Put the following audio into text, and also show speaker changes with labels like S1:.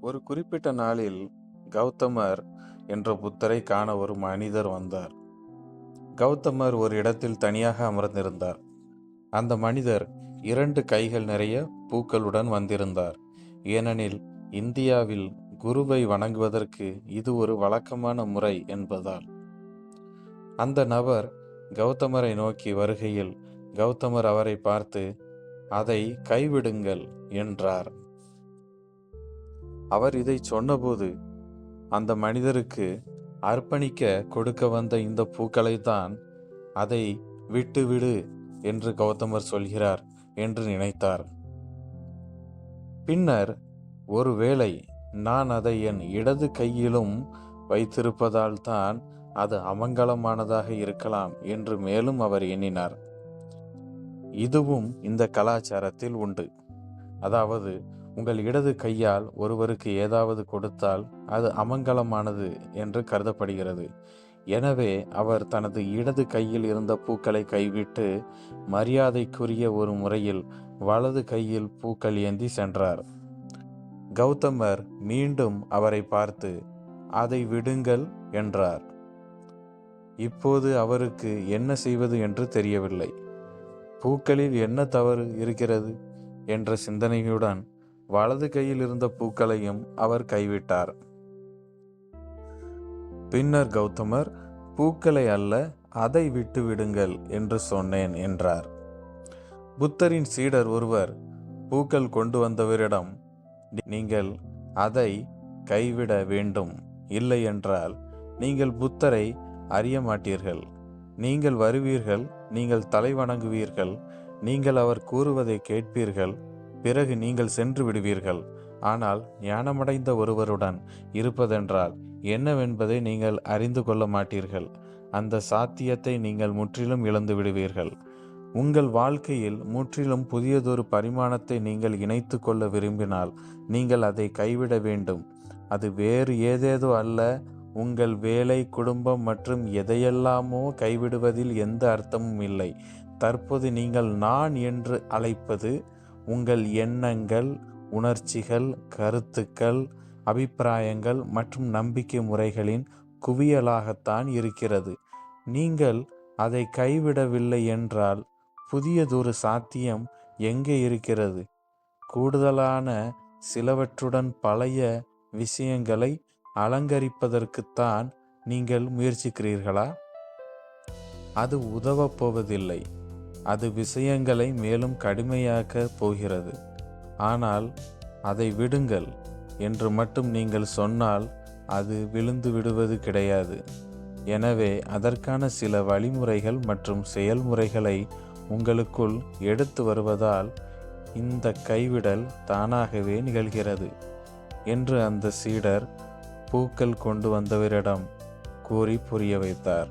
S1: ஒரு குறிப்பிட்ட நாளில் கௌதமர் என்ற புத்தரை காண ஒரு மனிதர் வந்தார். கௌதமர் ஒரு இடத்தில் தனியாக அமர்ந்திருந்தார். அந்த மனிதர் இரண்டு கைகள் நிறைய பூக்களுடன் வந்திருந்தார். ஏனெனில் இந்தியாவில் குருவை வணங்குவதற்கு இது ஒரு வழக்கமான முறை என்பதால். அந்த நபர் கௌதமரை நோக்கி வருகையில் கௌதமர் அவரை பார்த்து அதை கைவிடுங்கள் என்றார். அவர் இதை சொன்னபோது அந்த மனிதருக்கு அர்ப்பணிக்க கொடுக்க வந்த இந்த பூக்களை தான் அதை விட்டுவிடு என்று கௌதமர் சொல்கிறார் என்று நினைத்தார். பின்னர் ஒருவேளை நான் அதை என் இடது கையிலும் வைத்திருப்பதால் தான் அது அமங்கலமானதாக இருக்கலாம் என்று மேலும் அவர் எண்ணினார். இதுவும் இந்த கலாச்சாரத்தில் உண்டு. அதாவது உங்கள் இடது கையால் ஒருவருக்கு ஏதாவது கொடுத்தால் அது அமங்கலமானது என்று கருதப்படுகிறது. எனவே அவர் தனது இடது கையில் இருந்த பூக்களை கைவிட்டு மரியாதைக்குரிய ஒரு முறையில் வலது கையில் பூக்கள் ஏந்தி சென்றார். கௌதமர் மீண்டும் அவரை பார்த்து அதை விடுங்கள் என்றார். இப்போது அவருக்கு என்ன செய்வது என்று தெரியவில்லை. பூக்களில் என்ன தவறு இருக்கிறது? என்ற சிந்தனையுடன் வலது கையில் இருந்த பூக்களையும் அவர் கைவிட்டார். பின்னர் கௌதமர் பூக்களை அல்ல அதை விட்டு விடுங்கள் என்று சொன்னேன் என்றார். புத்தரின் சீடர் ஒருவர் பூக்கள் கொண்டு வந்தவரிடம் நீங்கள் அதை கைவிட வேண்டும் இல்லை என்றால் நீங்கள் புத்தரை அறிய மாட்டீர்கள். நீங்கள் வருவீர்கள் நீங்கள் தலை வணங்குவீர்கள் நீங்கள் அவர் கூறுவதை கேட்பீர்கள் பிறகு நீங்கள் சென்று விடுவீர்கள். ஆனால் ஞானமடைந்த ஒருவருடன் இருப்பதென்றால் என்னவென்பதை நீங்கள் அறிந்து கொள்ள மாட்டீர்கள். அந்த சாத்தியத்தை நீங்கள் முற்றிலும் இழந்து விடுவீர்கள். உங்கள் வாழ்க்கையில் முற்றிலும் புதியதொரு பரிமாணத்தை நீங்கள் இணைத்து கொள்ள விரும்பினால் நீங்கள் அதை கைவிட வேண்டும். அது வேறு ஏதேதோ அல்ல. உங்கள் வேலை குடும்பம் மற்றும் எதையெல்லாமோ கைவிடுவதில் எந்த அர்த்தமும் இல்லை. தற்போது நீங்கள் நான் என்று அழைப்பது உங்கள் எண்ணங்கள் உணர்ச்சிகள் கருத்துக்கள் அபிப்பிராயங்கள் மற்றும் நம்பிக்கை முறைகளின் குவியலாகத்தான் இருக்கிறது. நீங்கள் அதை கைவிடவில்லை என்றால் புதியதொரு சாத்தியம் எங்கே இருக்கிறது? கூடுதலான சிலவற்றுடன் பழைய விஷயங்களை அலங்கரிப்பதற்குத்தான் நீங்கள் முயற்சிக்கிறீர்களா? அது உதவப் போவதில்லை. அது விஷயங்களை மேலும் கடுமையாக்க போகிறது. ஆனால் அதை விடுங்கள் என்று மட்டும் நீங்கள் சொன்னால் அது விழுந்து விடுவது கிடையாது. எனவே அதற்கான சில வழிமுறைகள் மற்றும் செயல்முறைகளை உங்களுக்குள் எடுத்து வருவதால் இந்த கைவிடல் தானாகவே நிகழ்கிறது என்று அந்த சீடர் பூக்கள் கொண்டு வந்தவரிடம் கூறி புரிய வைத்தார்.